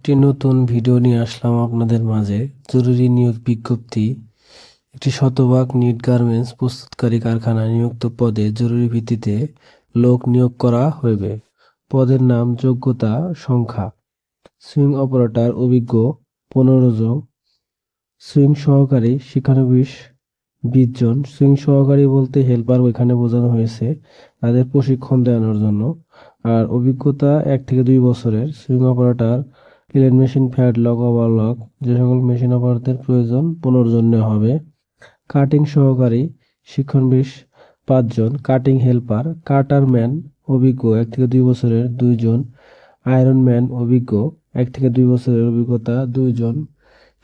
একটি নতুন ভিডিও নিয়ে আসলাম আপনাদের মাঝে। জরুরি নিয়োগ বিজ্ঞপ্তি। একটি শতভাগ নিট গার্মেন্টস প্রস্তুতকারী কারখানায় নিযুক্ত পদে জরুরি ভিত্তিতে লোক নিয়োগ করা হইবে। পদের নাম, যোগ্যতা, সংখ্যা। সুইং অপারেটর অভিজ্ঞ, পনেরো জন। সুইং সহকারী, শিক্ষানবিশ বিশ জন। সুইং সহকারী বলতে হেল্পার ওইখানে বোঝানো হয়েছে তাদের প্রশিক্ষণ দেওয়ানোর জন্য। আর অভিজ্ঞতা এক থেকে দুই বছরের। Sewing operator clean machine, flatlock overlock যে সকল মেশিন অপারেটরদের প্রয়োজন পনেরো জন নেওয়া হবে। কাটিং সহকারী শিক্ষণবিশ পাঁচজন, কাটিং হেল্পার, কাটার ম্যান অভিজ্ঞ এক থেকে দুই বছরের দুইজন, আয়রন ম্যান অভিজ্ঞ এক থেকে দুই বছরের অভিজ্ঞতা দুইজন,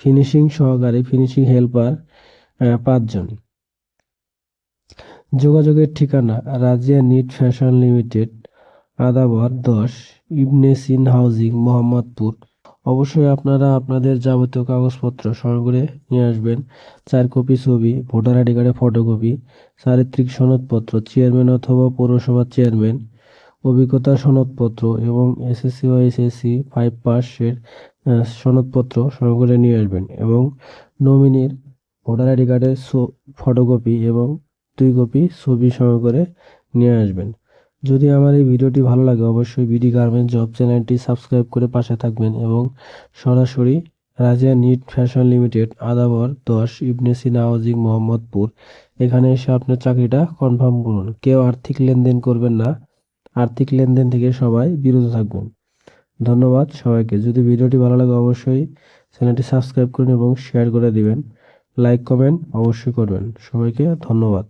ফিনিশিং সহকারী, ফিনিশিং হেল্পার পাঁচজন। যোগাযোগের ঠিকানা, Razia knit fashion limited, Adabor দশ, ইবনেসিন হাউজিং, মোহাম্মদপুর। অবশ্যই আপনারা আপনাদের যাবতীয় কাগজপত্র সঙ্গে নিয়ে আসবেন। চার কপি, ছবি, ভোটার আইডি কার্ডের ফটোকপি, চারিত্রিক সনদপত্র, চেয়ারম্যান অথবা পৌরসভার চেয়ারম্যান, অভিজ্ঞতা সনদপত্র এবং এসএসসি বা এসএসসি ফাইভ পাসের সনদপত্র সঙ্গে নিয়ে আসবেন এবং নমিনির ভোটার আইডি কার্ডের ফটোকপি এবং দুই কপি ছবি সঙ্গে করে নিয়ে আসবেন। যদি আমার এই ভিডিওটি ভালো লাগে, অবশ্যই বিডি গার্মেন্ট জব চ্যানেলটি সাবস্ক্রাইব করে পাশে থাকবেন এবং সরাসরি Razia knit fashion limited, Adabor দশ, ইবনে সিনা হাউজিং মোহাম্মদপুর, এখানে এসে আপনার চাকরিটা কনফার্ম করুন। কেউ আর্থিক লেনদেন করবেন না, আর্থিক লেনদেন থেকে সবাই বিরত থাকবেন। ধন্যবাদ সবাইকে। যদি ভিডিওটি ভালো লাগে, অবশ্যই চ্যানেলটি সাবস্ক্রাইব করুন এবং শেয়ার করে দিবেন। লাইক, কমেন্ট অবশ্যই করবেন। সবাইকে ধন্যবাদ।